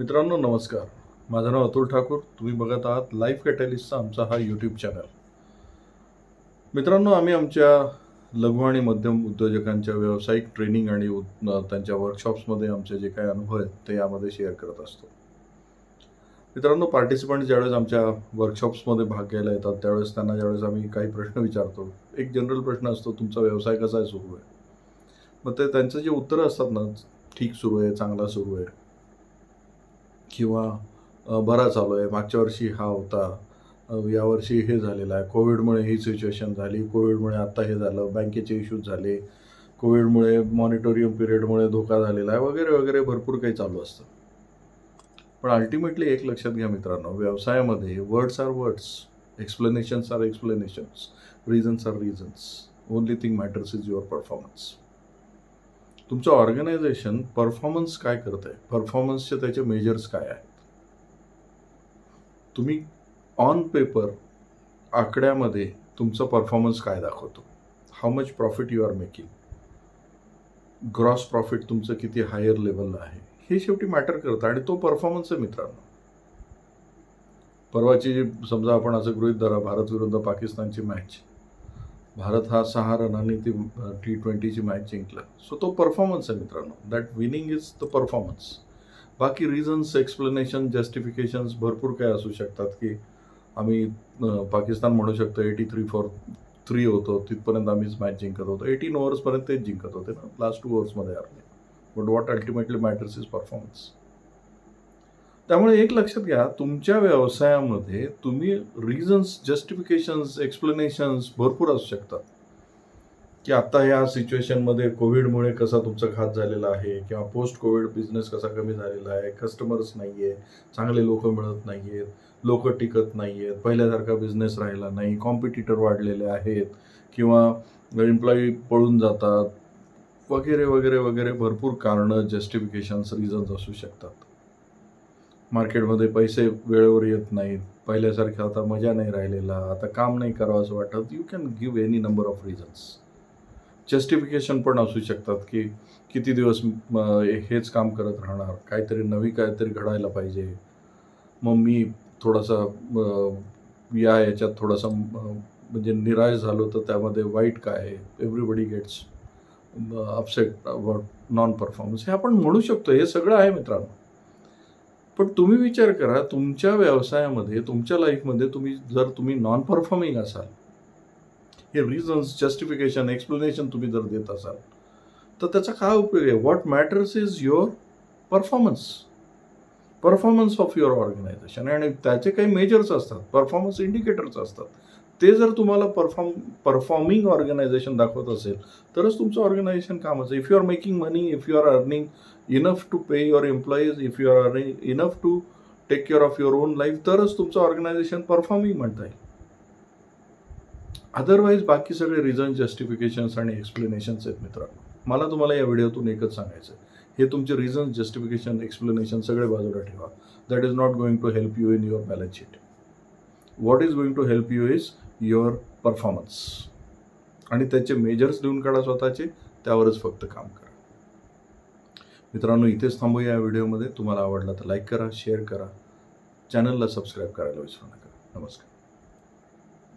मित्रांनो नमस्कार. माझं नाव अतुल ठाकूर. तुम्ही बघत आहात लाईफ कॅटॅलिस्टचा आमचा हा यूट्यूब चॅनल मित्रांनो आम्ही आमच्या लघु आणि मध्यम उद्योजकांच्या व्यावसायिक ट्रेनिंग आणि त्यांच्या वर्कशॉप्समध्ये आमचे जे काही अनुभव आहेत ते यामध्ये शेअर करत असतो. मित्रांनो पार्टिसिपंट ज्यावेळेस आमच्या वर्कशॉप्समध्ये भाग घ्यायला येतात त्यावेळेस त्यांना ज्यावेळेस आम्ही काही प्रश्न विचारतो एक जनरल प्रश्न असतो तुमचा व्यवसाय कसा आहे? सुरू आहे. मग ते त्यांचं जे उत्तरं असतात ना ठीक सुरू आहे चांगला सुरू आहे. किंवा बरा चालू आहे. मागच्या वर्षी हा होता. यावर्षी हे झालेलं आहे. कोविडमुळे ही सिच्युएशन झाली. कोविडमुळे आत्ता हे झालं. बँकेचे इश्यूज झाले. कोविडमुळे मॉनिटोरियम पिरियडमुळे धोका झालेला आहे. वगैरे वगैरे भरपूर काही चालू असतं. पण अल्टिमेटली एक लक्षात घ्या मित्रांनो. व्यवसायामध्ये words are words. Explanations are explanations reasons are reasons only thing matters is your performance तुमचं ऑर्गनायझेशन परफॉर्मन्स काय करत आहे? परफॉर्मन्सचे त्याचे मेजर्स काय आहेत? तुम्ही ऑन पेपर आकड्यामध्ये तुमचा परफॉर्मन्स काय दाखवतो? How much profit you are making gross profit तुमचं किती हायर लेवलला आहे? हे शेवटी मॅटर करतं आणि तो परफॉर्मन्स आहे मित्रांनो. परवाची समजा आपण असं गृहित धरा भारत विरुद्ध पाकिस्तानची मॅच भारत हा सहा रनांनी ती टी ट्वेंटीची मॅच जिंकला. सो तो परफॉर्मन्स आहे मित्रांनो. That winning is the performance बाकी रिझन्स एक्सप्लेनेशन जस्टिफिकेशन्स भरपूर काय असू शकतात की आम्ही पाकिस्तान म्हणू शकतो एटी थ्री फॉर थ्री होतो तिथपर्यंत आम्हीच मॅच जिंकत होतो. एटीन ओव्हर्सपर्यंत तेच जिंकत होते ना. लास्ट टू ओव्हर्समध्ये हरले. But what ultimately matters is performance त्यामुळे एक लक्षात घ्या तुमच्या व्यवसायामध्ये तुम्ही रिझन्स जस्टिफिकेशन्स एक्सप्लेनेशन्स भरपूर असू शकतात. की आत्ता ह्या सिच्युएशनमध्ये कोविडमुळे कसा तुमचा घात झालेला आहे किंवा पोस्ट कोविड बिझनेस कसा कमी झालेला आहे कस्टमर्स नाही आहे चांगले लोक मिळत नाही आहेत लोक टिकत नाही आहेत पहिल्यासारखा बिझनेस राहिला नाही कॉम्पिटिटर वाढलेले आहेत किंवा एम्प्लॉई पळून जातात वगैरे वगैरे वगैरे भरपूर कारणं जस्टिफिकेशन्स रिझन्स असू शकतात. मार्केटमध्ये पैसे वेळेवर येत नाहीत. पहिल्यासारखं आता मजा नाही राहिलेला. आता काम नाही करावं असं वाटत. You can give any number of reasons justification पण असू शकतात की किती दिवस हेच काम करत राहणार. काहीतरी नवी काहीतरी घडायला पाहिजे. मग मी थोडासा या याच्यात थोडासा म्हणजे निराश झालो तर त्यामध्ये वाईट काय आहे? Everybody gets upset about non performance हे आपण म्हणू शकतो. हे सगळं आहे मित्रांनो. पण तुम्ही विचार करा तुमच्या व्यवसायामध्ये तुमच्या लाईफमध्ये तुम्ही जर तुम्ही नॉन परफॉर्मिंग असाल हे रिझन्स जस्टिफिकेशन एक्सप्लेनेशन तुम्ही जर देत असाल तर त्याचा काय उपयोग आहे? What matters is your performance performance of your organization आणि त्याचे काही मेजर्स असतात परफॉर्मन्स इंडिकेटर्स असतात. ते जर तुम्हाला परफॉर्म परफॉर्मिंग ऑर्गनायझेशन दाखवत असेल तरच तुमचं ऑर्गनायझेशन कामाचं if you are making money if you are earning enough to pay your employees if you are earning enough to take care of your own life तरच तुमचं ऑर्गनायझेशन परफॉर्मिंग म्हणता येईल. Otherwise बाकी सगळे रिझन जस्टिफिकेशन्स आणि एक्सप्लेनेशन्स आहेत मित्रांनो. मला तुम्हाला या व्हिडिओतून एकच सांगायचं हे तुमचे रिझन जस्टिफिकेशन एक्सप्लेनेशन सगळे बाजूला ठेवा. That is not going to help you in your balance sheet what is going to help you is your performance आणि त्याचे मेजर्स लिहून काढा स्वतःचे त्यावरच फक्त काम करा. मित्रांनो इथेच थांबूया या व्हिडिओमध्ये तुम्हाला आवडला तर लाईक करा शेअर करा. चॅनलला सबस्क्राईब करायला विसरू नका. नमस्कार.